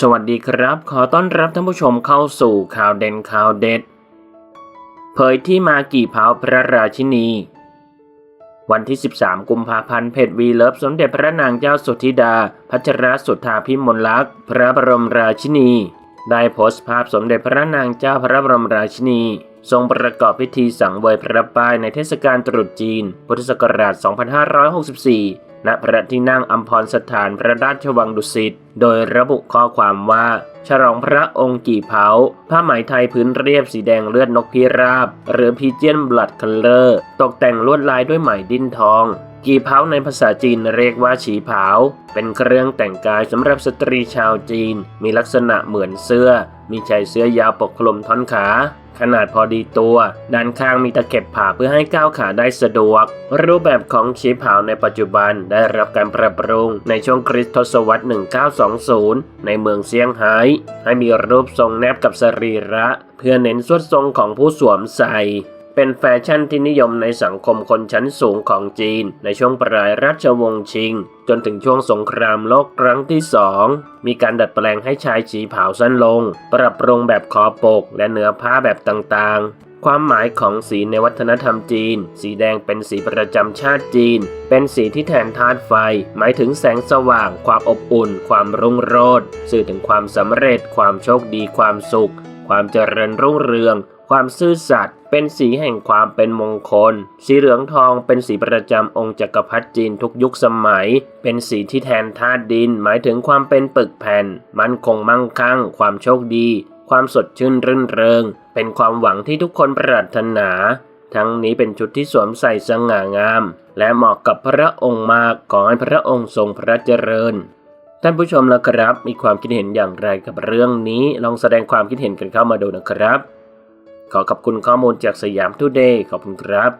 สวัสดีครับ ขอต้อนรับท่านผู้ชมเข้าสู่ข่าวเด่นข่าวเด็ด เผยที่มากี่เผาพระราชินี วันที่ 13 กุมภาพันธ์เพจวีเลิฟสมเด็จพระนางเจ้าสุธิดา พัชรสุธาพิมลลักษณ์พระบรมราชินี ได้โพสต์ภาพสมเด็จพระนางเจ้าพระบรมราชินี ทรงประกอบพิธีสังเวยพระป้ายในเทศกาลตรุษจีน พุทธศักราช 2564 ณพระที่นั่งอัมพรสถานพระราชวังดุสิต โดยระบุข้อความว่า ฉลองพระองค์กี่เผา ผ้าไหมไทยพื้นเรียบสีแดงเลือดนกพิราบ หรือพีเจียนบลัดคัลเลอร์ ตกแต่งลวดลายด้วยไหมดิ้นทองกี่เผาในภาษาจีนเรียกว่าฉีเผา เป็นเครื่องแต่งกายสำหรับสตรีชาวจีน มีลักษณะเหมือนเสื้อ มีชายเสื้อยาวปกคลุมท่อนขา ขนาดพอดีตัว ด้านข้างมีตะเข็บผ่าเพื่อให้ก้าวขาได้สะดวก รูปแบบของชีพาวในปัจจุบันได้รับการปรับปรุงในช่วงคริสตศตวรรษ 1920 ในเมืองเซี่ยงไฮ้ให้มีรูปทรงแนบกับสรีระ เพื่อเน้นสวดทรงของผู้สวมใส่ เป็นแฟชั่นที่นิยมในสังคมคนชั้นสูงของจีน ในช่วงปลายราชวงศ์ชิง จนถึงช่วงสงครามโลกครั้งที่สองมีการดัดแปลงให้ชายฉีเผาสั้นลง ปรับปรุงแบบคอปก และเนื้อผ้าแบบต่างๆความหมายของสีในวัฒนธรรมจีน สีแดงเป็นสีประจำชาติจีน เป็นสีที่แทนธาตุไฟ หมายถึงแสงสว่าง ความอบอุ่น ความรุ่งโรจน์ สื่อถึงความสำเร็จ ความโชคดี ความสุข ความเจริญรุ่งเรือง ความซื่อสัตย์เป็นสีแห่งความเป็นมงคล สีเหลืองทองเป็นสีประจำองค์จักรพรรดิจีนทุกยุคสมัย เป็นสีที่แทนธาตุดิน หมายถึงความเป็นปึกแผ่น มั่นคงมั่งคั่ง ความโชคดี ความสดชื่นรื่นเริง เป็นความหวังที่ทุกคนปรารถนา ทั้งนี้เป็นชุดที่สวมใส่สง่างาม และเหมาะกับพระองค์มากขอให้พระองค์ทรงพระเจริญท่านผู้ชมละครับ มีความคิดเห็นอย่างไรกับเรื่องนี้ ลองแสดงความคิดเห็นกันเข้ามาดูนะครับ ขอขอบคุณข้อมูลจากสยามทูเดย์ขอบคุณครับ